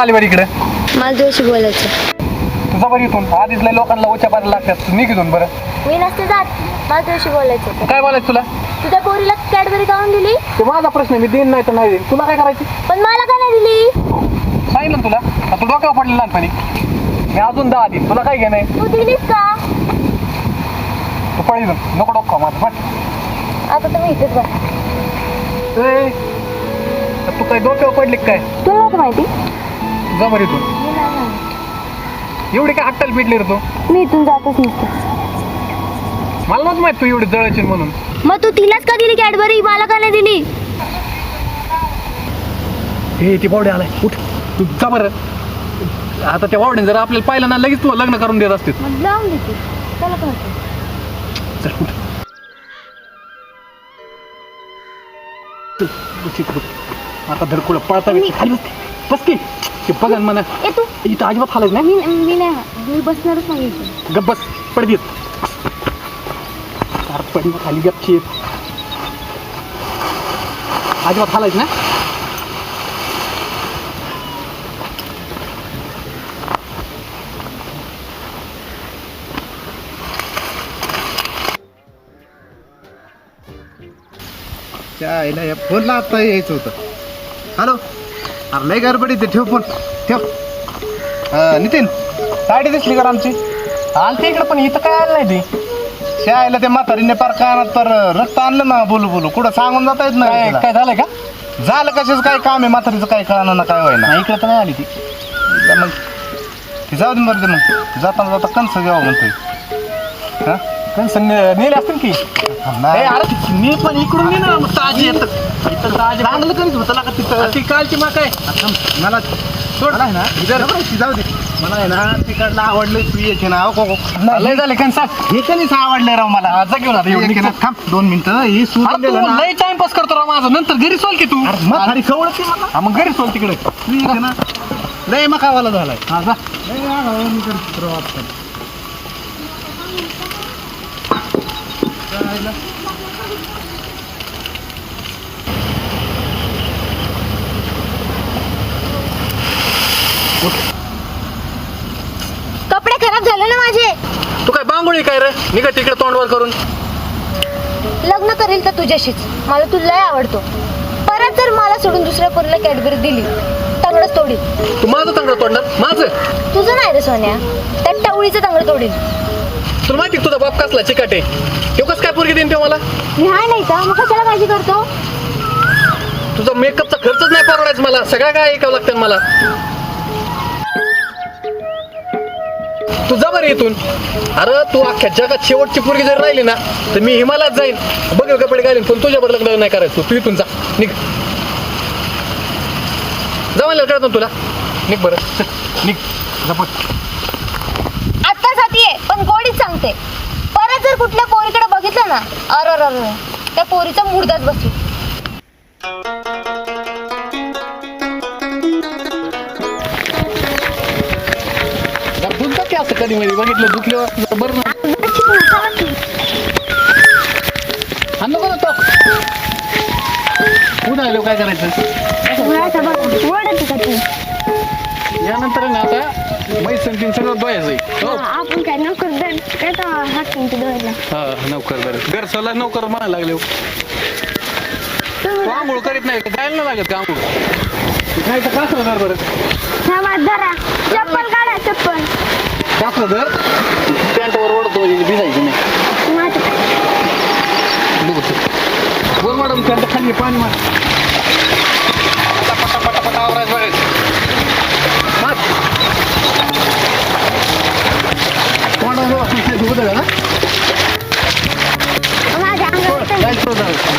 आली बरं इकडे? मला तुझ्याशी बोलायचं. तुझा बरं इथून. आधीच लय लोकांना ओच्या पार लागतात. तू निघ इथून बरं. मी नसते जात. मला तुझ्याशी बोलायचं होतं. काय बोलायचं तुला? तुझ्या पोरीला कॅडबरी काढून दिली. ते माझा प्रश्न आहे, मी देईन नाही तर नाही देईन. तुला काय करायची? पण मला का नाही दिली? सांगितलं ना तुला? आता तू डोक्यावर पडलं लहानपणी. मी अजून दहा देईन. तुला काय घेणं आहे? तू दिलीस का? तू पळ इथून. नको डोकं माझं. पण आता तुम्ही इथेच ए, तर तू काय डोक्यावर पडली का काय? तुला नव्हतं माहिती? जा बरं माहिती. एवढी काय हट्टाला पिटली रे तू? मी इथून जातच नसते. मला नव्हतं माहीत तू एवढी जळची म्हणून. मग तू तिलाच का दिली कॅडबरी? मला का नाही दिली? हे ती बावडे आलाय. उठ. तू जा बरं. आता त्या बावड्याने जर आपल्याला पाहिलं ना लगेच तू लग्न करून देत असते मग लावून देते त्याला काय होतं? चल उठ. आता धडकुळं पळता मी- खाली बस की ते बघा ना म्हणा. ए तू. इथं अजिबात हालायचं नाही? मी मी नाही मी बसणारच नाही इथे. गप बस पडदीत अरे पडी खाली गपची अजिबात हालायचं ना त्या आईला या फोनला आता यायचं होतं. हॅलो अरे लय गडबड ते ठेव फोन ठेव. अं, नितीन साडी दिसली का आमची? आलते इकडे पण इथं काय आलं नाही ती? आईला त्या म्हातारीने पार कानात तर रक्त आणलं ना बोलू बोलू. कुठं सांगून जाता येत काय नाही काय झालंय का? झालं कशाच काय काम आहे? म्हातारीचं काय कळणार ना काय व्हायना नाही इकडे तर नाही आली ती. मग. ती जाऊ दे बरं ते मग. जाताना जाता कंस घ्यावं म्हणतोय. हा? संग नेले असतील की? नाही. ए, अरे मी पण इकडून ने ना मग ताजी येत. चांगलं करीत होतं का तिथं? ती कालची मा काय? मला सोड. ना इधर. ती जाऊ दे. मला आहे ना तिकडलं आवडलं तू येते ना अहो, को- को- लय झाले का सांग हे कधीच आवडलंय राव मला. जा घेऊन आता एवढी थांब दोन मिनिटं. ही अरे ना. लय टाइमपास करतो राव माझं. नंतर घरी सोल की तू. अरे मग खवळत मला. हा मग घरी सोल तिकडे. तू आहे ना. लय मकावाला झालाय. हा जा. लय आगाऊ मी करतो राव आजकाल. कपडे खराब झाले ना माझे. तू काय बांगोळी काय रे? निघा तिकडे तोंडवर करून. लग्न करेल तर तुझ्याशीच. मला तू लय आवडतो. परत जर मला सोडून दुसऱ्या पोरीला कॅडबरी दिली तंगडच तोडील. तू माझं चांगलं तोंडात माझं? तुझं नाही रे सोन्या. त्या टवळीचं तंगड तोडील. तुला माहिती का तुझा बाप कसला चिकाटे तो कसं काय पोरगी देईन ते मला? नाही का? मग कशाला काळजी करतो? तुझा मेकअपचा खर्चच नाही परवडायचा मला. सगळ्या काय ऐकावं लागतं मला. तू जा बरं इथून. अरे तू अख्ख्या जगात शेवटची पोरगी जर राहिली ना तर मी हिमालयात जाईन. बघ कपडे घालीन पण तुझ्यावर लग्न नाही करायचं. तू इथून जा. निघ. जा मला कळत ना तुला. निघ बरं. निघ. झपट आता साथी आहे पण गोडीच सांगते. परत जर कुठल्या पोरीकडे बघितलं ना अर अर अर त्या पोरीचा मुर्दाच बसू. कधी मध्ये बघितलं दुखल्यावर बरं ना हा तो. पुन्हा आलो काय करायचं? यानंतर ना आता मैस संगीन सगळं दोयाचं हो. आपण काय नोकर दोयला हा नोकर बरं. घर सोला नोकर म्हणायला लागले हो. तू आंघोळ करीत नाही का जायला नाही लागत का आंघोळ? नाही तर कासलं धर बरं? धरा. चप्पल काढा चप्पल. कासलं धर पॅन्टवर ओढतो भिजायची नाही. बघू तू. बोल मॅडम पॅन्ट खाली पाणी मार. पटा पटा पटा आवरायचं बघायचं ना माझ्या जायचं तो जायचं.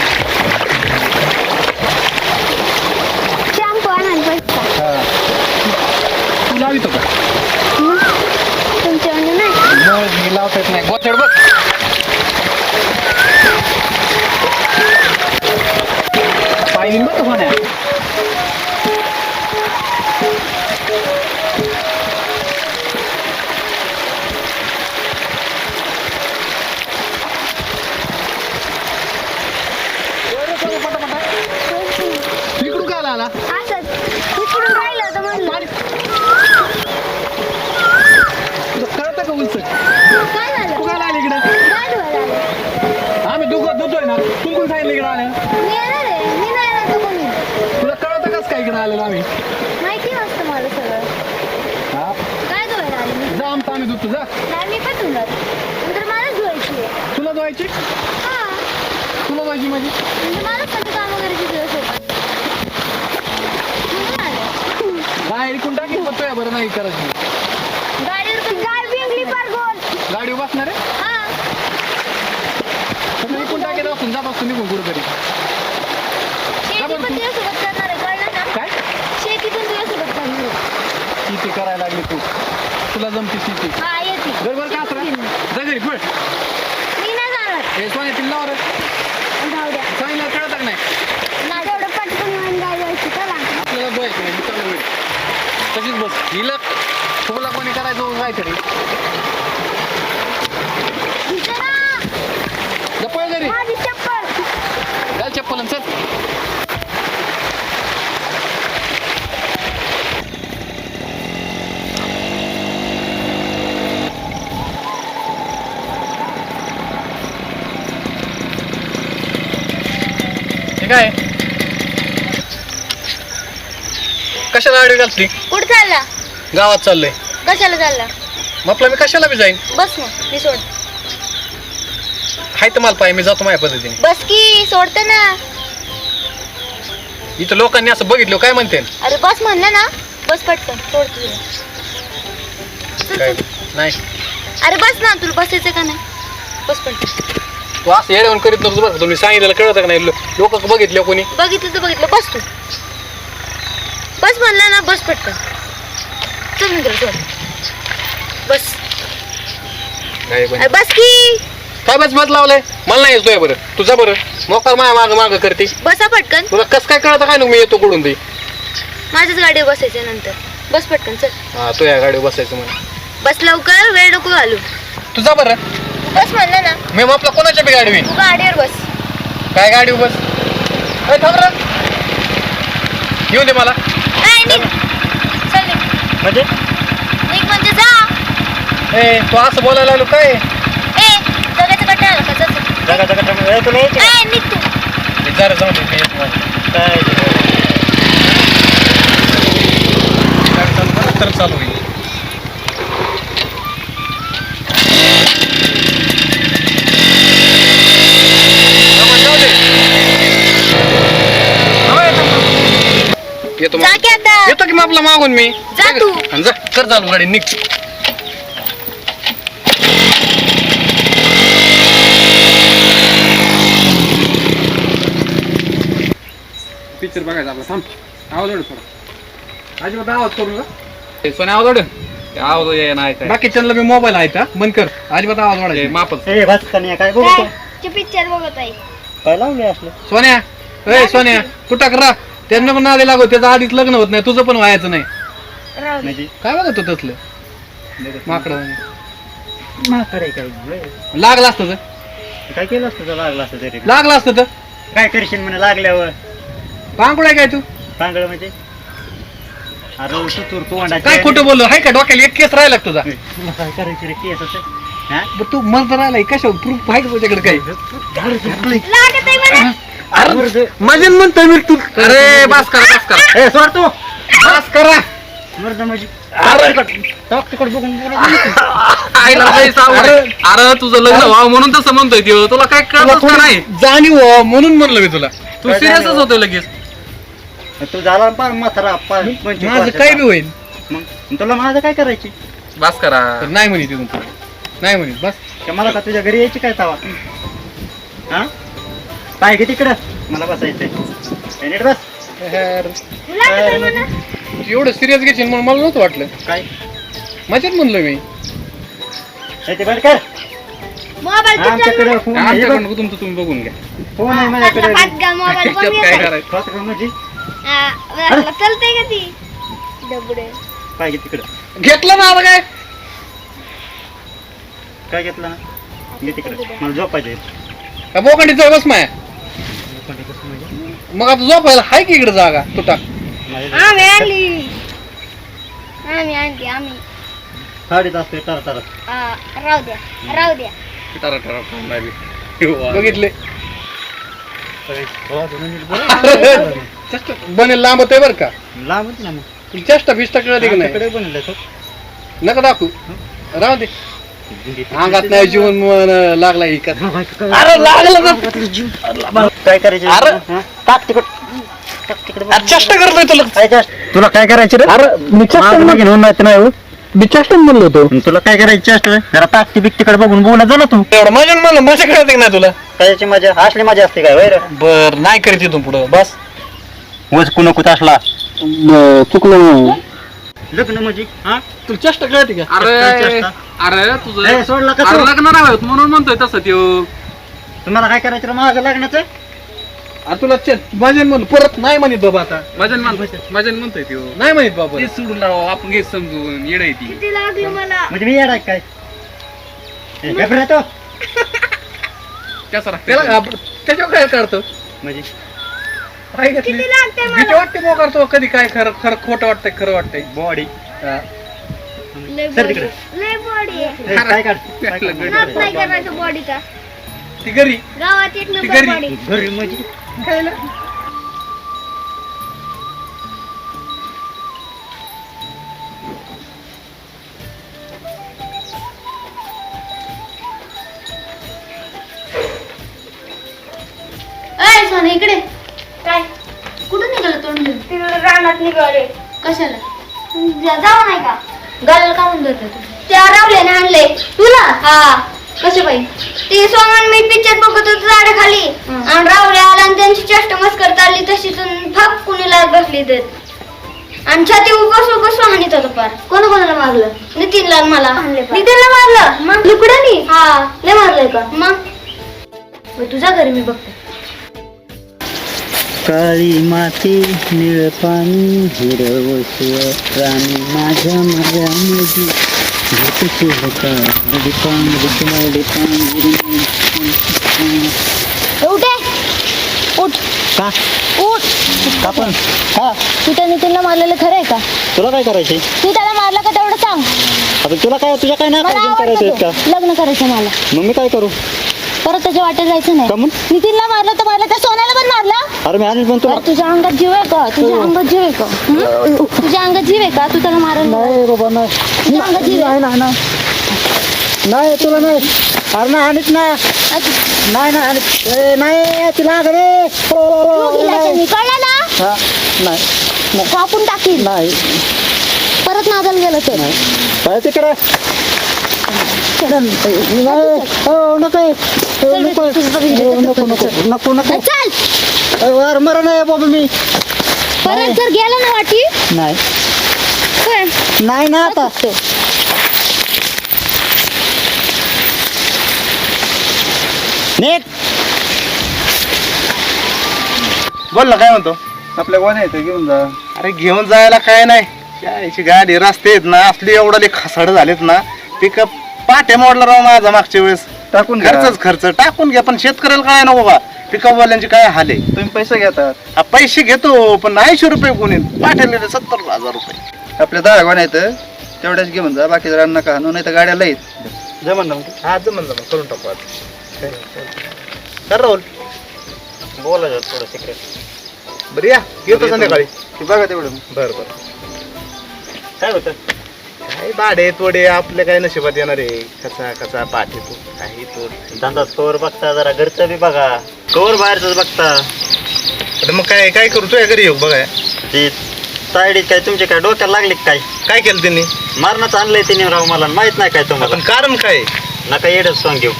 शॅम्पू आणायला पैसा तू लावितो का तुमच्या म्हणजे नाही मग लावता येत नाही. गोचड बघ पाहिजे बघ का होण्या कोण सांगितलं इकडे आलं तुला कळत कस काय इकडे आलेलं आम्ही? माहिती असतं मला सगळं. काय तुला हा. तुला म्हणजे? बाहेर कोण टाकेल पण बरं नाही करायची गाडीवर गाडी बसणार आहे? तर मी इकून टाकेल असून जात असतो निघून कुठेतरी शेती पण तुझ्यासोबत करणार आहे कळलं ना? काय? शेती करायला लागली तू. तुला जमती शेती. हा येते. बरोबर का असं जा घरी पळ. हे सोन्या तिला लावर सांगितलं कळत नाही? आपल्याला चालू तशीच बस. हिला तुला कोणी करायचं काहीतरी. चला जपळ घरी माझी चप्पल. घाल चप्पल आणि चल. हे काय? कशाला आडवी घालती कुठं चालला? गावात चाललंय. कशाला चालला? मग आपला मी कशाला बी जाईन? बस ना मी सोड. हाय तर मला पाय मी जातो माझ्या पद्धतीने. बस की सोडते ना. इथं लोकांनी असं बघितलं काय म्हणते? अरे बस म्हणलं ना. बस पटकन सोडते तुला. चल, काय? चल. नाही. अरे बस ना तुला बसायचं का नाही? बस पटकन. तू असं येड्यावून करीत नव्हतं बरं का? तुम्ही सांगितलं कळत का नाही? लोक बघितले कोणी? बघितलं तर बघितलं. बस तू. बस म्हणला ना बस पटकन. चल मित्र बस. पण. बस की. काय बस बस लावलंय? मला नाही येतोय बरं. तुझा बरं. मोकार माया माग माग करते. बसा पटकन. तुला कस काय कळतं काय मी येतो कुठून ते माझ्याच गाडीवर बसायचं नंतर. बस पटकन चल. हा तू या गाडीवर बसायचं म्हणून बस लवकर वेळ नको घालू. तुझा बरं. बस म्हणलं ना. मी आपला कोणाच्या बी गाडी तू गाडीवर बस. काय गाडी बस? अरे थांब रे. येऊ दे मला. नाही निघ. चल निघ. म्हणजे? निघ म्हणजे जा. ए तू असं बोलायला लागलो काय? जगाचं कट्टा आला का चल, चल. नाही निघ तू हे जरा जाऊ दे मी येतो मला. गाडी चालू करा, तर चालू होईल थांबा, जाऊ दे. थांबा, येतो. येतो मग. जा की आता येतो की मग आपला मागून मी जा तू. आणि जा कर चालू गाडी निघ पिक्चर बघायचा आपला. थांब. आवाज ओढ थोडा. अजिबात आवाज करू का सोन्या आवाज वाढ आवाज ये नाही काय बाकीच्यांना मी मोबाईल आहे का? बंद कर. अजिबात आवाज वाढायचा मापच ए बस कन्या काय काय? ते? पिक्चर बघत आहे. काय लावले असलं? सोन्या ए सोन्या तू टाक रा त्यांना पण नादी लागो त्याचं आधीच लग्न होत नाही तुझं पण व्हायचं नाही. राहू दे. म्हणजे? काय बघत होतं तसलं? माकडं. काय लागलं असतं तर. काय केलं असतं तर लागलं असतं तरी? लागलं असतं तर. काय करशील म्हणे लागल्यावर? पांगुड आहे काय तू? चांगलं म्हणजे? अरे तू तू तू अंडा काय खोटं बोललो? हाय का डोक्याला? एक केस राहिला का तुझा? काय करायची रे केस असं. हा? बरं तू मर्द राहिलाय. कशा प्रूफ आहे का तुझ्याकडे काही? लागत आहे मला. अरे माझ्या म्हणतोय मी तू अरे बास करा बास करा. ए सोड तू. बास करा. मर्द म्हणजे अरे. टाक तिकडे बघून बोला. आईला लई सावड आहे. अरे तुझं लग्न व्हावं म्हणून तसं म्हणतोय त्यो. तुला काय कळत नाही? जाणीव व्हावं म्हणून म्हणलं मी तुला. तू सिरियसच? होतोय लगेच. तू झाला पार म्हातारा पार पंचवीस माझं वर्षाचा. काय बी होईल मग तुला माझं काय करायची? बास करा. तर नाही म्हणे तिथून पुढे. नाही म्हणे बस. का मला का तुझ्या घरी यायची काय तवा? हा? पाय घे तिकडं. मला बसायचंय. नीट बस. तू एवढं सिरियस घेशील म्हणून मला नव्हतं वाटलं. काय? मजेत म्हणलं मी. ए, ते बंद कर. मोबाईल आमच्याकडे फोन आहे बघ. आमच्याकडून तुमचं तुम्ही बघून घ्या. फोन आहे माझ्याकडे. मोबाईल पण त्याच्यात काय करायचं? म्हणजे चालतंय का ती? डबडे घे तिकडं? घेतलं ना आता काय काय घेतलं ना? घे तिकडं. मला झोपायचे का बोकांडीचा बस माया. मग आता झोपायला हाय की इकडे जागा? तुटा. आम्ही आणली. आम्ही आणली आम्ही. साडीत असते तर तर. आ, राहू द्या राहू द्या. टरा टरा. बघितले. चेष्टा बनेल लांब आहे बरं का? लांबच ना मग. तुला चेष्टा फिष्टा कळत की नाही आमच्याकडे बनलं तो नका दाखवू. राहू दे. अंगात नाही जीवन मन लागला ही का? अरे लागलं ना काय करायचं? अरे. टाक तिकड. अरे चेष्टा करतोय तुला. तुला काय करायचं रे? अरे मी चेष्टा मागं मागे होऊन नाही नाही हो. मी चेष्टा म्हणलो होतो. तुला काय करायची चेष्ट? जरा टाकती बिकतीकडे बघून बोला जा ना तू. एवढं मजा म्हणलं मजा कळत की नाही तुला. कायची मजा असली मजा असते काय वैर बर नाही करीत इथून पुढं. बस. वज कुणा कुठ असला? चुकलं लग्न म्हणजे? हा? तुला चेष्टा कळते का? अरे चेष्टा. अरे तुझं ए, अरे? लग्न होत म्हणून म्हणतोय तसं त्यो. तुम्हाला काय करायचं रे माझं लग्नाचं? अरे तुला मजा म्हणून परत नाही म्हणत बाबा आता. मजन म्हणतोय मजन म्हणतोय त्यो. नाही म्हणत बाबा. ते सोडून राव आपण घे समजून येड आहे ती. किती लागली मला. म्हणजे मी येणार काय? ए, घाबरा तो कसं त्याला त्याच्यावर काय करतो? म्हणजे काय घेतली? किती लागते भीती मला वाटते मग करतो. कधी काय खरं खरं खोटं वाटतंय खरं वाटतंय. बॉडी हा. लय सर बॉडी तिकडे. लय बॉडी आहे. काय काढ काय काढ? नाच नाही करायचं बॉडीचा ती घरी. गावात एक ती नंबर घरी. बॉडी घरी म्हणजे? अय सोना इकडे. तिकडे रानात निघाले. कशाला? जाऊ नाही का? गालाला का म्हणून धरलं तू? त्या रावल्याने आणले. तुला? हा. कसे बाई? ते सोमन मी पिक्चर बघत होतो झाडाखाली. आणि रावल्या आला आणि त्यांची चेष्ट मस्कर चालली तशीच फाक कुणीला बसली तर आणि छाती बसू बसू हानीत होतं पार. कोण कोणाला मारलं? नितीनला मला. नितीनला मारलं. मग लुकडानी हा. लय मारलंय का? मग? तुझ्या घरी मी बघते. काळी माती निळ पाणी हिरव राणी माझ्या माझ्या होता रुक्मावली पान उठे! उठ! का? उठ! का पण? हा. तू त्या नितीनला मारलेलं खरं आहे का? तुला काय करायचे तू त्याला मारलं का तेवढं सांग. आता तुला काय तुझ्या काय मला करायचे का तो. लग्न करायचं मला. मग मी काय करू? परत त्याच्या वाटेत जायचं नाही? नितीनला मारलं तर मारलं त्या सोन्याला पण मारलं. अरे मी पण तुला अरे तुझ्या अंगात जीव आहे का? तुझ्या अंगात जीव आहे का? हं? तुझ्या अंगात जीव आहे का? तू त्याला मारल नाही बाबा नाही. तुझ्या अंगात जीव आहे. नाही नाही नाही. तुला नाही. अरे नाही आणत ना नाही ना आणत ए, नाही तिला अगं रे. कळलं ना? हा, नाही. कापून टाकील. नाही. परत नादाला गेलं तर. नाही. काय तिकडे हो नको नको नको नको नको चल अरे मरण आहे बाबा मी परत जर गेला ना वाटी नाही नाही ना आता तो. बोल ना काय म्हणतो आपल्या कोण आहे घेऊन जा अरे घेऊन जायला काय नाही गाडी रस्ते आहेत ना असली एवढा खसाड झालेत ना पिकअप पाट्या मोडला राव माझा मागच्या वेळेस. टाकून खर्चच खर्च टाकून घ्या. पण शेतकऱ्याला काय नको बा? पिकअप वाल्यांची काय हाले? तुम्ही पैसे घेतात. हा, पैसे घेतो पण ऐंशी रुपये कोणी पाठवलेले सत्तर हजार रुपये. आपल्या दहा गोण्या आहेत. तेवढ्याच घेऊन जा. बाकी जरा नका. आणू नाही तर गाड्याला येत जमन ना हा जमन जमन करून टाकू आज कर राहुल. बोला थोडं सिक्रेट बरं या. येतो संध्याकाळी. ते बघा तेवढं. बरं बरं. काय होतं? काय बाडे तोडे आपल्या काय नशिबात येणार आहे? कसा कसा पाठी तू काही तो धंदा स्कोर बघता जरा घरचं बी बघा. स्कोर बाहेरच बघता. आता मग काय काय करू? तुझ्या घरी येऊ बघा ती साईडीत काय तुमच्या काय डोक्याला लागली का काय? काय केलं त्यांनी मारणंच आणलंय तिने राव मला माहीत नाही काय तुम्हाला पण कारण काय? नका येडच सॉंग घेऊ.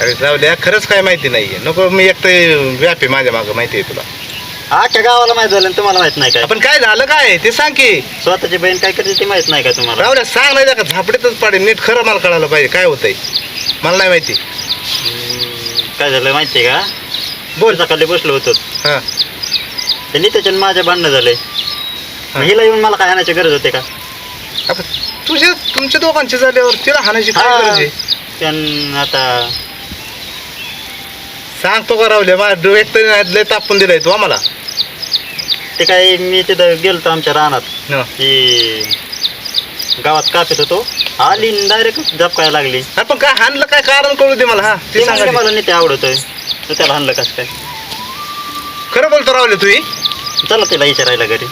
अरे जाऊल्या खरंच काय माहिती नाहीये. नको मी एकटं व्यापी माझ्या मागं माहिती आहे तुला. आख्या गावाला माहीत झालं आणि तुम्हाला माहीत नाही काय. आपण काय झालं काय? ते सांग की. स्वतःची बहीण काय करते ते माहीत नाही काय तुम्हाला? राहुल्या सांग नाही का झापडीतच पाडे नीट खरं मला कळायला पाहिजे. काय होतंय? मला नाही माहिती. हम्म, काय झालं माहितीये का? बोल. सकाळी बसलो होतो. हा. ते नित्याच्या आणि माझ्या भांडणं झाले. हिला येऊन मला काय आणायची गरज होते का? तुझे तुमच्या दोघांचे झाल्यावर तिला हाणायची काय. गरज आहे? त्यान आता सांगतो का राहुल्या माझ्या एक तरी नाही लय तापून दिलाय तू आम्हाला. ते काय मी तिथं गेलतो आमच्या रानात. हा. ती गावात कापत होतो. आली डायरेक्ट झपकायला लागली. पण काय हाणलं काय? कारण कळू दे मला हा ते ते सांगा म्हणले ते. मला नाही ते आवडतोय. तर त्याला हाणलं कसं काय? खरं बोलतो राहुल्या तू चला तिला विचारायला घरी.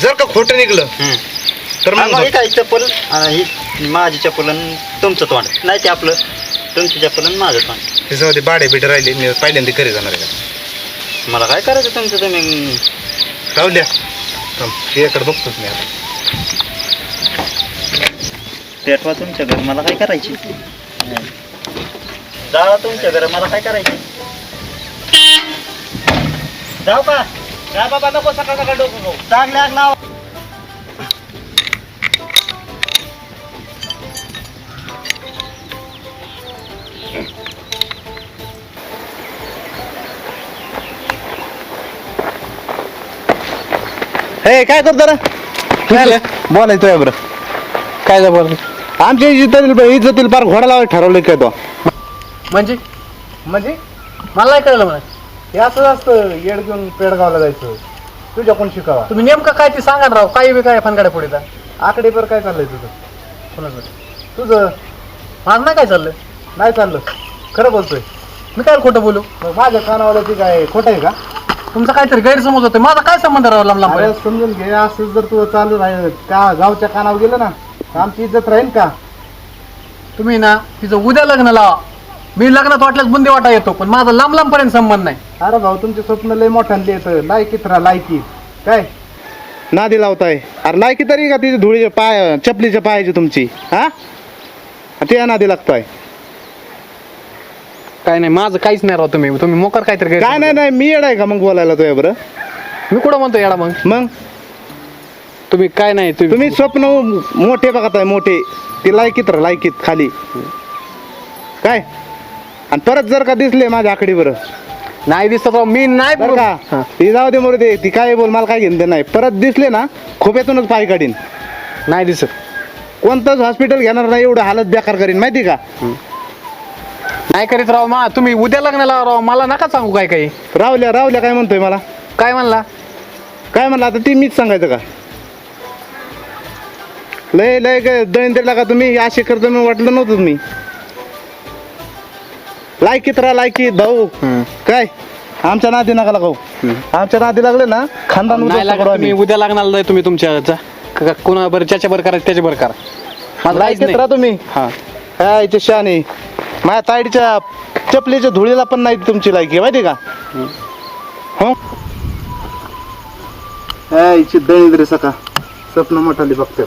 जर का खोटं निघलं. तर मग मग. ही काय चप्पल. ही माझी चप्पल आणि तुमचं तोंड. नाही ते आपलं. तुमची चप्पल आणि माझं तोंड. त्याच्यामध्ये बाडे बिडे राहिले मी पहिल्यांदा घरी जाणार आहे. का मला काय करायचं तुमचं? तुम्ही जाऊ द्या थांब, तिच्याकडे बघतोच मी आता. पेटवा तुमच्या घर मला काय करायची? जा तुमच्या घर मला काय करायची? जाऊ का? जा बाबा नको सकाळ सकाळ डोकं जाग चांगले लावा हे काय करतो रे? बोलायचं आहे बरं काय जबर आमच्या इज्जतील इज्जतील पार घोडा लावायला ठरवलं काय तो? म्हणजे? म्हणजे? मला नाही कळलं मला. हे असं असतं येड घेऊन पेडगावला जायचं. तुझ्या कोण शिकावा? तुम्ही नेमकं काय ते सांगा ना राव. काही बी काय फनगाड्या पुढे आकडे पर काय चाललंय तुझं? कोणाचं? तुझं? माझं नाही काय चाललं? नाही चाललं. खरं बोलतोय. मी काय खोटं बोलू? मग माझ्या कानावाल्याची काय खोटं आहे का? तुमचा काहीतरी गैरसमज होतोय. माझा काय संबंध राव लांब लांब? अरे समजून घे असं जर तू चालू राहील का गावच्या कानावर गेलं ना तर आमची इज्जत राहील का? तुम्ही ना तिचं उद्या लग्न लावा. मी लग्नात वाटल्यास बुंदे वाटा येतो पण माझा लांब लांब पर्यंत संबंध नाही. अरे भाऊ तुमचे स्वप्न लय मोठ्याने येतं लायकीत राहा लायकी. काय? नादी लावताय. अरे लायकी तरी का तिची धुळीचे पाय चपलीच्या पायाची तुमची? हा? ते नादी लागताय. काय नाही माझं काहीच नाही राव तुम्ही. तुम्ही मोकर काहीतरी काय गैरसमज नाही नाही मी येड आहे का मग बोलायला तुझ्या बरं? मी कुठं म्हणतो येडा मग? मग? तुम्ही काय नाही तुम्ही स्वप्न मोठे बघत आहे मोठे. ते लायकीत राहा लायकीत खाली. काय? आणि परत जर का दिसले माझ्या आकडी बरं. नाही दिसत राव मी नाही बरं. का? हा. ती जाऊ दे मोरू दे ती काय बोल मला काय घेणं देणं नाही. परत दिसले ना खोप्यातूनच पाय काढीन. नाही दिसत. कोणतंच हॉस्पिटल घेणार नाही एवढं हालत बेकार करीन माहिती का? नाही करीत राव मा तुम्ही उद्या लग्न लावा राव मला नका सांगू काय काही. रावल्या रावल्या काय म्हणतोय मला? काय म्हणला? काय म्हणलं? आता ती मीच सांगायचं का? लय लय काय दळींद्रला का तुम्ही? असे करतो मी वाटलं नव्हतं तुम्ही. लायकीत राहा लायकीत भाऊ. काय? आमच्या नादी नका लागाऊ. आमच्या नादी लागले ना खानदान नाही उद्ध्वस्त लागत करू तुम्ही. आम्ही. उद्या लागणार नाही तुम्ही तुमच्या जा- क- क- कोणा बरं ज्याच्या बरं करायचं त्याच्या बरं करा. माझं काहीच लायकीत नाही. राहा तुम्ही. हा. काय इथे शाने माझ्या ताईडच्या चपलीच्या धुळीला पण नाही तुमची लायकी माहिती का? हो? इथे दळिंद्रे सका. स्वप्न मोठाली बघतात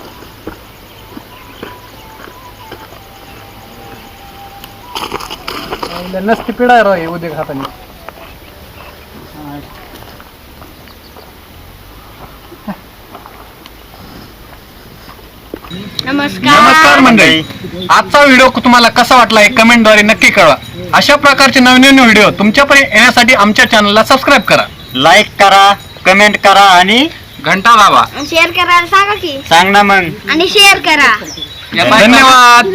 नसती पिढा राव हे उद्या खाताना नमस्कार. मंडळी. आजचा व्हिडिओ तुम्हाला कसा वाटला हे कमेंटद्वारे नक्की कळवा. अशा प्रकारचे नवनवीन व्हिडिओ तुमच्यापर्यंत येण्यासाठी आमच्या चॅनलला सबस्क्राईब करा. लाईक करा कमेंट करा आणि घंटा दाबा शेअर करायला सांगा की. सांग ना मग. आणि शेअर करा. धन्यवाद.